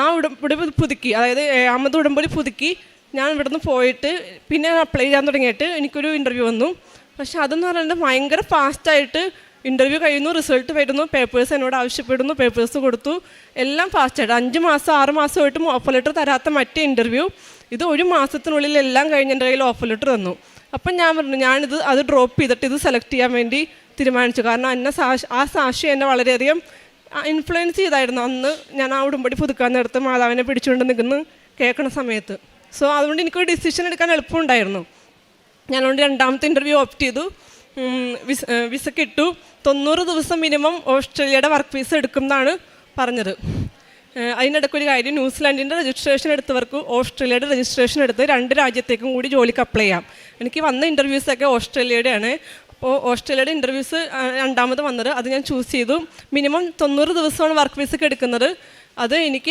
ആ ഉടമ്പടി പുതുക്കി. അതായത് ഏഴാമത് ഉടമ്പടി പുതുക്കി. ഞാൻ ഇവിടുന്ന് പോയിട്ട് പിന്നെ അപ്ലൈ ചെയ്യാൻ തുടങ്ങിയിട്ട് എനിക്കൊരു ഇന്റർവ്യൂ വന്നു. പക്ഷെ അതെന്ന് പറയുന്നത് ഭയങ്കര ഫാസ്റ്റായിട്ട് ഇന്റർവ്യൂ കഴിയുന്നു റിസൾട്ട് വരുന്നു പേപ്പേഴ്സ് എന്നോട് ആവശ്യപ്പെടുന്നു പേപ്പേഴ്സ് കൊടുത്തു. എല്ലാം ഫാസ്റ്റായിട്ട് അഞ്ച് മാസം ആറ് മാസമായിട്ട് ഓഫർ ലെറ്റർ തരാത്ത മറ്റേ ഇന്റർവ്യൂ ഇത് ഒരു മാസത്തിനുള്ളിൽ എല്ലാം കഴിഞ്ഞ് എന്റെ കയ്യിൽ ഓഫർ ലെറ്റർ തന്നു അപ്പം ഞാൻ പറഞ്ഞു ഞാനിത് അത് ഡ്രോപ്പ് ചെയ്തിട്ട് ഇത് സെലക്ട് ചെയ്യാൻ വേണ്ടി തീരുമാനിച്ചു. കാരണം എന്നെ സാക്ഷി ആ സാക്ഷി എന്നെ വളരെയധികം ഇൻഫ്ലുവൻസ് ചെയ്തായിരുന്നു. അന്ന് ഞാൻ ആ ഉടുമ്പടി പുതുക്കാൻ നേരത്ത് മാതാവിനെ പിടിച്ചുകൊണ്ട് നിൽക്കുന്നു കേൾക്കണ സമയത്ത്. സോ അതുകൊണ്ട് എനിക്കൊരു ഡിസിഷൻ എടുക്കാൻ എളുപ്പമുണ്ടായിരുന്നു. ഞാൻ അതുകൊണ്ട് രണ്ടാമത്തെ ഇന്റർവ്യൂ ഓപ്റ്റ് ചെയ്തു. വിസ വിസ കിട്ടു തൊണ്ണൂറ് ദിവസം മിനിമം ഓസ്ട്രേലിയയുടെ വർക്ക് വിസ എടുക്കും എന്നാണ് പറഞ്ഞത് അതിനിടയ്ക്ക് ഒരു കാര്യം ന്യൂസിലാൻഡിന്റെ രജിസ്ട്രേഷൻ എടുത്തവർക്ക് ഓസ്ട്രേലിയയുടെ രജിസ്ട്രേഷൻ എടുത്ത് രണ്ട് രാജ്യത്തേക്കും കൂടി ജോലിക്ക് അപ്ലൈ ചെയ്യാം. എനിക്ക് വന്ന ഇന്റർവ്യൂസൊക്കെ ഓസ്ട്രേലിയയുടെയാണ്. അപ്പോൾ ഓസ്ട്രേലിയയുടെ ഇന്റർവ്യൂസ് രണ്ടാമത് വന്നത്. അത് ഞാൻ ചൂസ് ചെയ്തു. മിനിമം തൊണ്ണൂറ് ദിവസമാണ് വർക്ക് വിസക്ക് എടുക്കുന്നത്. അത് എനിക്ക്